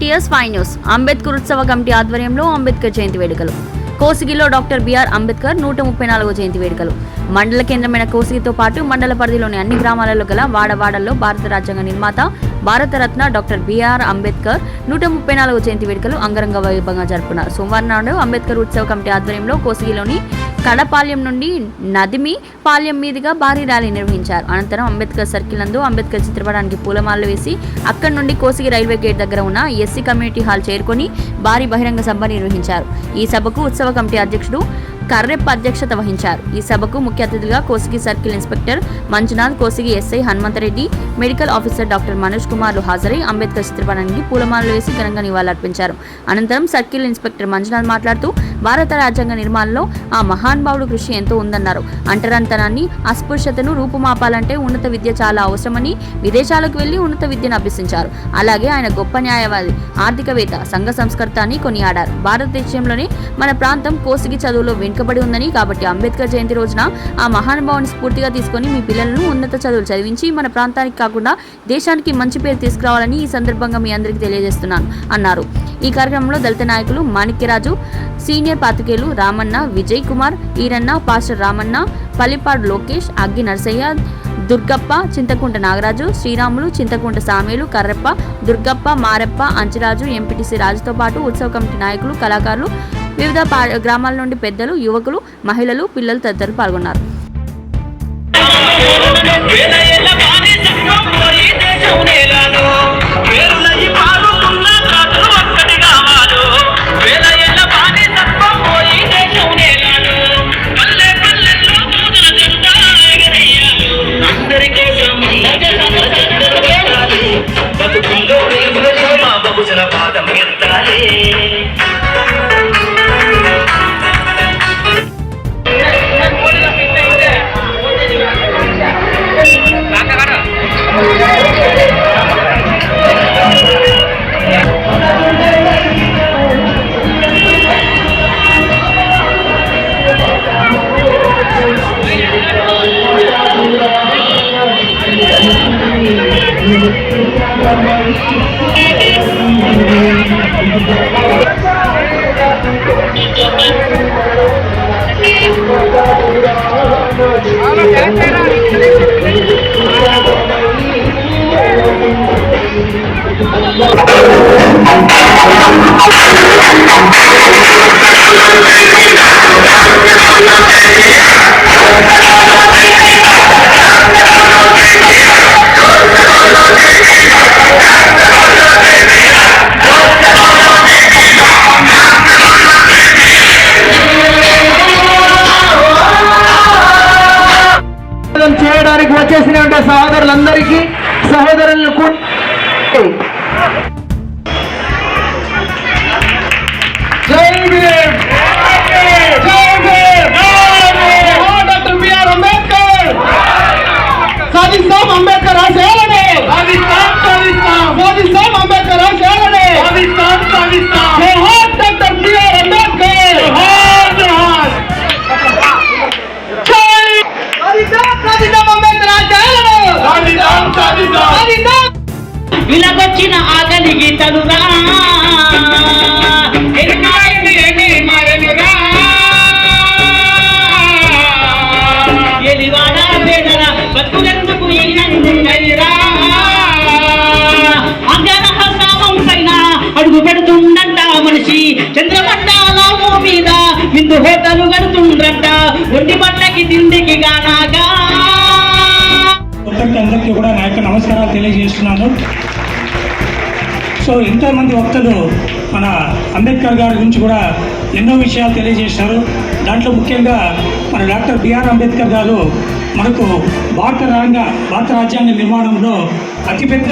TS five news. Ambedkar ఉత్సవ committee ఆధ్వర్యంలో అంబేద్కర్ జయంతి వేడుకలు. కోసిగిలో డాక్టర్ బిఆర్ అంబేద్కర్ నూట ముప్పై నాలుగో జయంతి వేడుకలు. మండల కేంద్రమైన కోసిగితో పాటు మండల పరిధిలోని అన్ని గ్రామాలలో గల వాడవాడల్లో భారత రాజ్యాంగ నిర్మాత భారతరత్న డాక్టర్ బిఆర్ అంబేద్కర్ నూట ముప్పై నాలుగో జయంతి వేడుకలు అంగరంగ వైభవంగా జరుపుకున్నారు. సోమవారం నాడు అంబేద్కర్ ఉత్సవ కమిటీ ఆధ్వర్యంలో కోసిగిలోని కడపాలెం నుండి నదిమి పాలెం మీదుగా భారీ ర్యాలీ నిర్వహించారు. అనంతరం అంబేద్కర్ సర్కిల్ నందు అంబేద్కర్ చిత్రపటానికి పూలమాలలు వేసి అక్కడి నుండి కోసిగి రైల్వే గేట్ దగ్గర ఉన్న ఎస్సీ కమ్యూనిటీ హాల్ చేరుకొని భారీ బహిరంగ సభ నిర్వహించారు. ఈ సభకు ఉత్సవ కమిటీ అధ్యక్షుడు కర్రెప్ప అధ్యక్షత వహించారు. ఈ సభకు ముఖ్య అతిథిగా Kosigi circle inspector Manjunath Kosigi SI Hanumanthareddy medical officer doctor Manoj కుమార్లు హాజరై అంబేద్కర్ చిత్రపటానికి పూలమాలలు వేసి ఘనంగా నివాళులర్పించారు. అనంతరం సర్కిల్ ఇన్స్పెక్టర్ మంజునాథ్ మాట్లాడుతూ భారత రాజ్యాంగ నిర్మాణంలో ఆ మహానుభావుడు కృషి ఎంతో ఉందన్నారు. అంటరాంతనాన్ని అస్పృశ్యతను రూపుమాపాలంటే ఉన్నత విద్య చాలా అవసరమని విదేశాలకు వెళ్ళి ఉన్నత విద్యను అభ్యసించారు. అలాగే ఆయన గొప్ప న్యాయవాది ఆర్థికవేత్త సంఘ సంస్కర్త అని కొనియాడారు. భారతదేశంలోనే మన ప్రాంతం కోసిగి చదువులో వెనుకబడి ఉందని కాబట్టి అంబేద్కర్ జయంతి రోజున ఆ మహానుభావుని స్ఫూర్తిగా తీసుకొని మీ పిల్లలను ఉన్నత చదువులు చదివించి మన ప్రాంతానికి కాకుండా దేశానికి మంచి పేరు తీసుకురావాలని ఈ సందర్భంగా మీ అందరికీ తెలియజేస్తున్నాను అన్నారు. ఈ కార్యక్రమంలో దళిత నాయకులు మాణిక్యరాజు సీనియర్ పాతికేయులు రామన్న విజయ్ కుమార్ ఈరన్న పాస్టర్ రామన్న పల్లిపాడు లోకేష్ అగ్గి నరసయ్య దుర్గప్ప చింతకుంట నాగరాజు శ్రీరాములు చింతకుంట సామేలు కర్రప్ప దుర్గప్ప మారెప్ప అంచరాజు ఎంపీటీసీ రాజుతో పాటు ఉత్సవ కమిటీ నాయకులు కళాకారులు వివిధ గ్రామాల నుండి పెద్దలు యువకులు మహిళలు పిల్లలు తదితరులు పాల్గొన్నారు. వేల బానిసత్వం పోయి దేశం Vamos, que చేయడానికి వచ్చేసినటువంటి సహోదరులందరికీ గడుతుండ్రంట ఉండి పట్లకి తిండికి గానాగా. అందరికీ కూడా నా యొక్క నమస్కారాలు తెలియజేస్తున్నాను. సో ఇంతమంది వక్తలు మన అంబేద్కర్ గారి గురించి కూడా ఎన్నో విషయాలు తెలియజేశారు. దాంట్లో ముఖ్యంగా మన డాక్టర్ బిఆర్ అంబేద్కర్ గారు మనకు భారత రాజ్యాంగ భారత రాజ్యాంగ నిర్మాణంలో అతిపెద్ద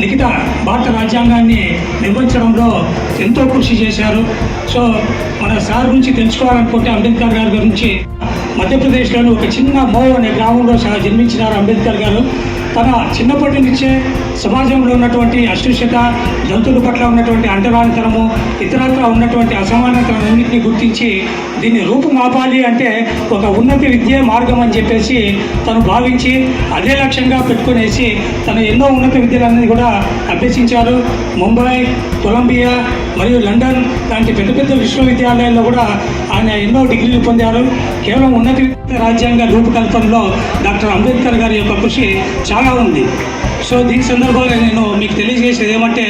లిఖిత భారత రాజ్యాంగాన్ని నిర్మించడంలో ఎంతో కృషి చేశారు. సో మన సార్ గురించి తెలుసుకోవాలనుకుంటే అంబేద్కర్ గారి గురించి మధ్యప్రదేశ్లోని ఒక చిన్న మో అనే గ్రామంలో సహా జన్మించినారు అంబేద్కర్ గారు. తన చిన్నప్పటి నుంచే సమాజంలో ఉన్నటువంటి అస్పృశ్యత జంతువుల పట్ల ఉన్నటువంటి అంటరానితనము ఇతరత్ర ఉన్నటువంటి అసమానతలన్నింటినీ గుర్తించి దీన్ని రూపుమాపాలి అంటే ఒక ఉన్నత విద్య మార్గం అని చెప్పేసి తను భావించి అదే లక్ష్యంగా పెట్టుకునేసి తను ఎన్నో ఉన్నత విద్యలన్నీ కూడా అభ్యసించారు. ముంబై కొలంబియా మరియు లండన్ లాంటి పెద్ద పెద్ద విశ్వవిద్యాలయాల్లో కూడా ఆయన ఎన్నో డిగ్రీలు పొందారు. కేవలం ఉన్నత విద్య రాజ్యాంగ రూపకల్పనలో డాక్టర్ అంబేద్కర్ గారి యొక్క కృషి చాలా ఉంది. సో దీని సందర్భంగా నేను మీకు తెలియజేసేది ఏమంటే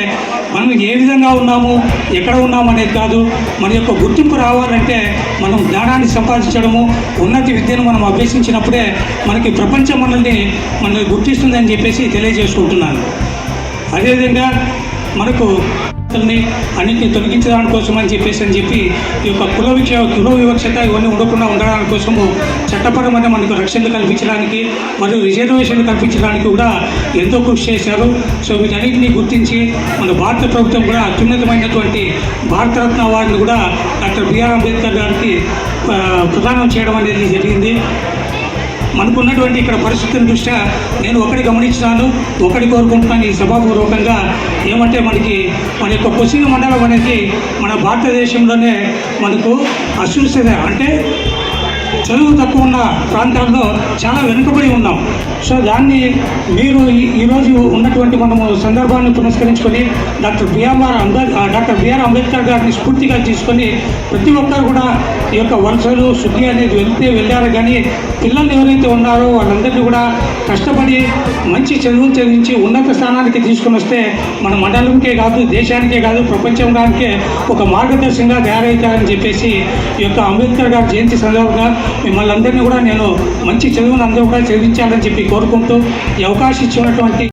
మనం ఏ విధంగా ఉన్నాము ఎక్కడ ఉన్నాము అనేది కాదు మన యొక్క గుర్తింపు రావాలంటే మనం జ్ఞానాన్ని సంపాదించడము ఉన్నత విద్యను మనం అభ్యసించినప్పుడే మనకి ప్రపంచం మనల్ని మనల్ని గుర్తిస్తుందని చెప్పేసి తెలియజేసుకుంటున్నాను. అదేవిధంగా మనకు అన్నింటినీ తొలగించడానికి కోసం అని చెప్పేసి అని చెప్పి ఈ యొక్క కుల విక్ష కుల వివక్షత ఇవన్నీ ఉండకుండా ఉండడానికి కోసము చట్టపరమైన మనకు రక్షణ కల్పించడానికి మరియు రిజర్వేషన్లు కల్పించడానికి కూడా ఎంతో కృషి చేశారు. సో వీటన్నింటినీ గుర్తించి మన భారత ప్రభుత్వం కూడా అత్యున్నతమైనటువంటి భారతరత్న అవార్డును కూడా డాక్టర్ బిఆర్ అంబేద్కర్ గారికి ప్రదానం చేయడం అనేది జరిగింది. మనకున్నటువంటి ఇక్కడ పరిస్థితుల దృష్ట్యా నేను ఒకటి గమనించినాను ఒకటి కోరుకుంటున్నాను ఈ సభాపూర్వకంగా. ఏమంటే మనకి మన యొక్క కొసిగ మండలం అనేది మన భారతదేశంలోనే మనకు అసూసత అంటే చదువు తక్కువ ఉన్న ప్రాంతాల్లో చాలా వెనుకబడి ఉన్నాం. సో దాన్ని మీరు ఈ- ఈరోజు ఉన్నటువంటి మనము సందర్భాన్ని పురస్కరించుకొని డాక్టర్ బిఆర్ అంబేద్ డాక్టర్ బిఆర్ అంబేద్కర్ గారిని స్ఫూర్తిగా తీసుకొని ప్రతి ఒక్కరు కూడా ఈ యొక్క వలసలు శుద్ధి అనేది వెళ్తే వెళ్ళారు కానీ పిల్లలు ఎవరైతే ఉన్నారో వాళ్ళందరినీ కూడా కష్టపడి మంచి చదువులు చదివించి ఉన్నత స్థానానికి తీసుకొని వస్తే మన మండలంకే కాదు దేశానికే కాదు ప్రపంచంగానికే ఒక మార్గదర్శకంగా తయారవుతారని చెప్పేసి ఈ యొక్క అంబేద్కర్ గారి జయంతి సందర్భంగా మిమ్మల్ని అందరినీ కూడా నేను మంచి చదువును అందరూ కూడా చదివించాలని చెప్పి కోరుకుంటూ ఈ అవకాశం ఇచ్చినటువంటి